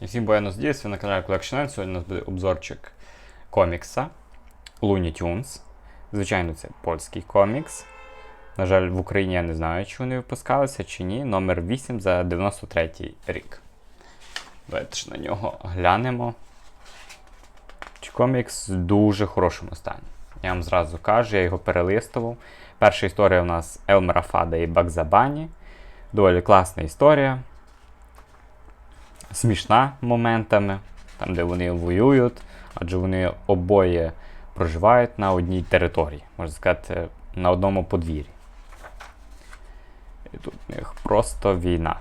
І всім бояно здійс, ви на каналі Collection Сьогодні у нас буде обзорчик комікса Looney Tunes. Звичайно, це польський комікс. На жаль, в Україні я не знаю, чи вони випускалися, чи ні. Номер 8 за 93 рік. Давайте ж на нього глянемо. Комікс в дуже хорошому стані. Я вам зразу кажу, я його перелистував. Перша історія у нас Елмера Фада і Бакзабані. Доволі класна історія. Смішна моментами, там, де вони воюють, адже вони обоє проживають на одній території, можна сказати, на одному подвір'ї. І тут в них просто війна.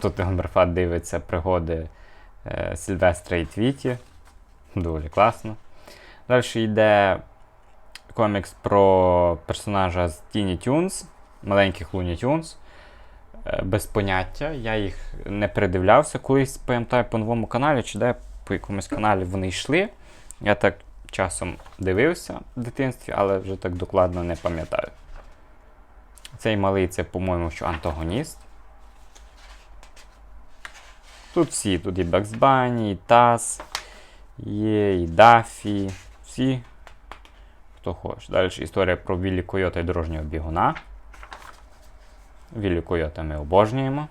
Тут Елмерфат дивиться пригоди е, Сільвестра і Твіті. Доволі класно. Далі йде комікс про персонажа з Tiny Toons, маленьких Looney Tunes. Е, Без поняття. Я їх не передивлявся. Колись пам'ятаю по новому каналі, чи де по якомусь каналі вони йшли. Я так часом дивився в дитинстві, але вже так докладно не пам'ятаю. Цей малий це, по-моєму, що антагоніст. Тут всі, тут і Банні, і Таз, є, і Дафі, всі, хто хоче. Далі історія про Віллі Койота і дорожнього бігуна. Віллі Койота ми обожнюємо.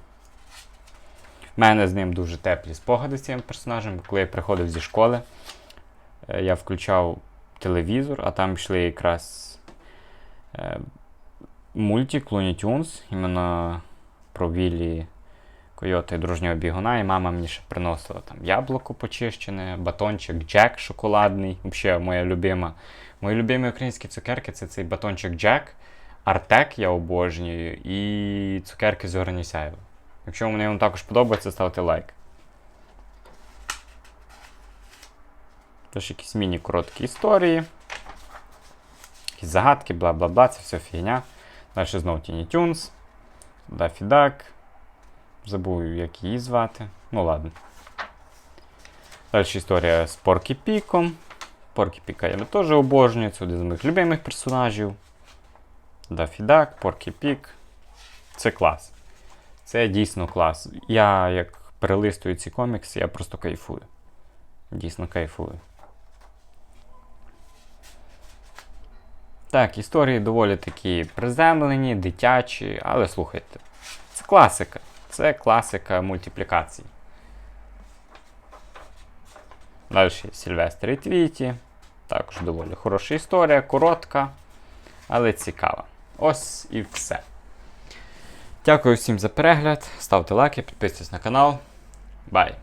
У мене з ним дуже теплі спогади з цим персонажем. Коли я приходив зі школи, е, я включав телевізор, а там йшли якраз е, мультик Looney Tunes, іменно про Віллі Койота і дружнього бігуна, і мама мені ще приносила там яблуко почищене, батончик Джек шоколадний. Взагалі, моя любима. Мої любимі українські цукерки це цей батончик Джек, Артек я обожнюю, і цукерки з Горнісяєва. Якщо вони вам також подобаються, ставте лайк. Тож якісь міні-короткі історії. Якісь загадки, бла бла бла, це все фігня. Далі знову Tiny Tunes, Daffy Duck. Забув, як її звати. Ну ладно. Далі історія з Поркі Піком. Поркі Піка я теж обожнюю, це один з моїх любимих персонажів. Дафі Дак, Поркі Пік. Це клас. Це дійсно клас. Я як перелистую ці комікси, я просто кайфую. Дійсно кайфую. Так, історії доволі такі приземлені, дитячі, але слухайте, це класика. Це класика мультиплікацій. Далі Сільвестр і Твіті. Також доволі хороша історія, коротка, але цікава. Ось і все. Дякую всім за перегляд. Ставте лайки, підписуйтесь на канал. Бай!